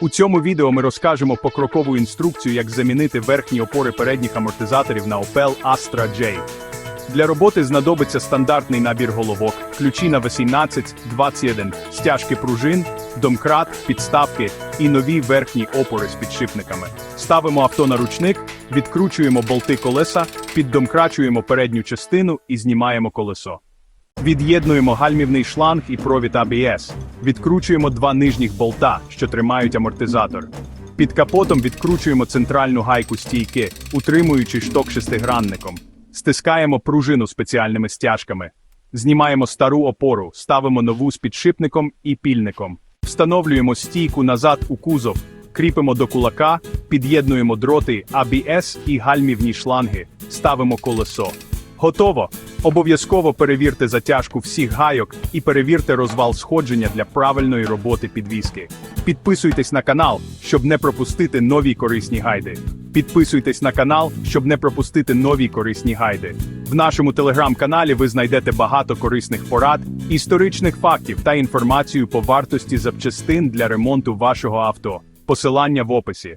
У цьому відео ми розкажемо покрокову інструкцію, як замінити верхні опори передніх амортизаторів на Opel Astra J. Для роботи знадобиться стандартний набір головок, ключі на 18, 21, стяжки пружин, домкрат, підставки і нові верхні опори з підшипниками. Ставимо авто на ручник, відкручуємо болти колеса, піддомкрачуємо передню частину і знімаємо колесо. Від'єднуємо гальмівний шланг і провід ABS. Відкручуємо два нижніх болта, що тримають амортизатор. Під капотом відкручуємо центральну гайку стійки, утримуючи шток шестигранником. Стискаємо пружину спеціальними стяжками. Знімаємо стару опору, ставимо нову з підшипником і пільником. Встановлюємо стійку назад у кузов, кріпимо до кулака, під'єднуємо дроти ABS і гальмівні шланги, ставимо колесо. Готово! Обов'язково перевірте затяжку всіх гайок і перевірте розвал сходження для правильної роботи підвіски. Підписуйтесь на канал, щоб не пропустити нові корисні гайди. Підписуйтесь на канал, щоб не пропустити нові корисні гайди. В нашому телеграм-каналі ви знайдете багато корисних порад, історичних фактів та інформацію по вартості запчастин для ремонту вашого авто. Посилання в описі.